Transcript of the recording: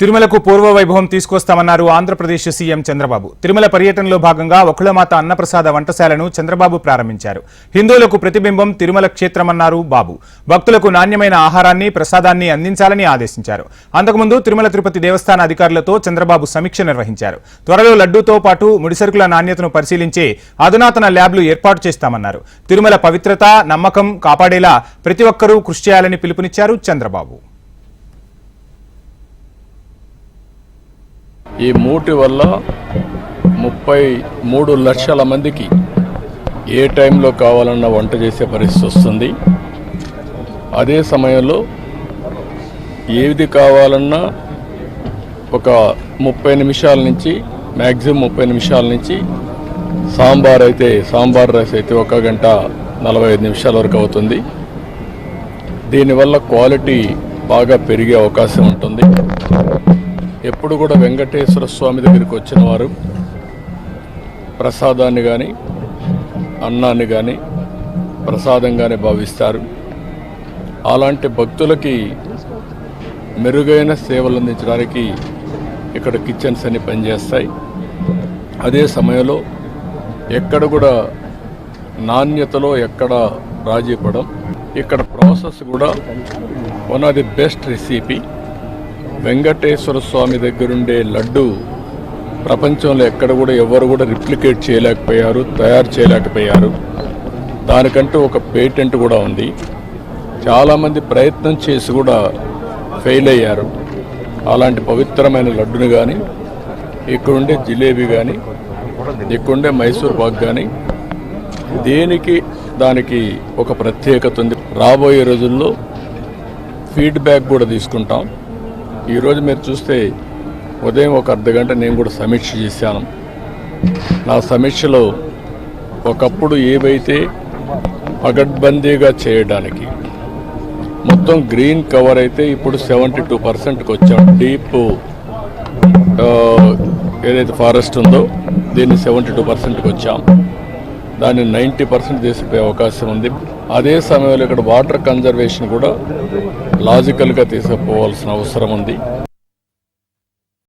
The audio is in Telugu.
తిరుమలకు పూర్వ వైభవం తీసుకొస్తామన్నారు ఆంధ్రప్రదేశ్ సీఎం చంద్రబాబు. తిరుమల పర్యటనలో భాగంగా ఒకుళమాత అన్నప్రసాద వంటశాలను చంద్రబాబు ప్రారంభించారు. హిందువులకు ప్రతిబింబం తిరుమల క్షేత్రమన్నారు బాబు. భక్తులకు నాణ్యమైన ఆహారాన్ని ప్రసాదాన్ని అందించాలని ఆదేశించారు. అంతకుముందు తిరుమల తిరుపతి దేవస్థాన అధికారులతో చంద్రబాబు సమీక్ష నిర్వహించారు. త్వరలో లడ్డూతో పాటు ముడిసరుకుల నాణ్యతను పరిశీలించే అధునాతన ల్యాబ్లు ఏర్పాటు చేస్తామన్నారు. తిరుమల పవిత్రత నమ్మకం కాపాడేలా ప్రతి ఒక్కరూ కృషి చేయాలని పిలుపునిచ్చారు చంద్రబాబు. ఈ మూటి వల్ల ముప్పై మూడు లక్షల మందికి ఏ టైంలో కావాలన్నా వంట చేసే పరిస్థితి వస్తుంది. అదే సమయంలో ఏది కావాలన్నా ఒక ముప్పై నిమిషాల నుంచి మ్యాక్సిమం ముప్పై నిమిషాల నుంచి సాంబార్ అయితే సాంబార్ రైస్ అయితే ఒక గంట నలభై ఐదు నిమిషాల వరకు అవుతుంది. దీనివల్ల క్వాలిటీ బాగా పెరిగే అవకాశం ఉంటుంది. ఎప్పుడు కూడా వెంకటేశ్వర స్వామి దగ్గరికి వచ్చిన వారు ప్రసాదాన్ని కానీ అన్నాన్ని కానీ ప్రసాదంగానే భావిస్తారు. అలాంటి భక్తులకి మెరుగైన సేవలు అందించడానికి ఇక్కడ కిచెన్స్ అన్ని పనిచేస్తాయి. అదే సమయంలో ఎక్కడ కూడా నాణ్యతలో ఎక్కడ రాజీ పడం ఇక్కడ ప్రాసెస్ కూడా one of the best recipe. Venkateswara Swamy దగ్గరుండే లడ్డు ప్రపంచంలో ఎక్కడ కూడా ఎవరు కూడా రిప్లికేట్ చేయలేకపోయారు తయారు చేయలేకపోయారు. దానికంటూ ఒక పేటెంట్ కూడా ఉంది. చాలామంది ప్రయత్నం చేసి కూడా ఫెయిల్ అయ్యారు. అలాంటి పవిత్రమైన లడ్డును కానీ ఇక్కడుండే జిలేబీ కానీ ఇక్కడుండే మైసూర్ పాక్ కానీ దేనికి దానికి ఒక ప్రత్యేకత ఉంది. రాబోయే రోజుల్లో ఫీడ్బ్యాక్ కూడా తీసుకుంటాం. ఈరోజు మీరు చూస్తే ఉదయం ఒక అర్ధ గంట నేను కూడా సమీక్ష చేశాను. నా సమీక్షలో ఒకప్పుడు ఏవైతే పగడ్బందీగా చేయడానికి మొత్తం గ్రీన్ కవర్ అయితే ఇప్పుడు సెవెంటీ టూ పర్సెంట్కి వచ్చాం. డీప్ ఏదైతే ఫారెస్ట్ ఉందో దీన్ని సెవెంటీ టూ పర్సెంట్కి వచ్చాం. దాన్ని నైంటీ పర్సెంట్ తీసిపోయే అవకాశం ఉంది. అదే సమయంలో ఇక్కడ వాటర్ కన్జర్వేషన్ కూడా లాజికల్గా తీసుకుపోవాల్సిన అవసరం ఉంది.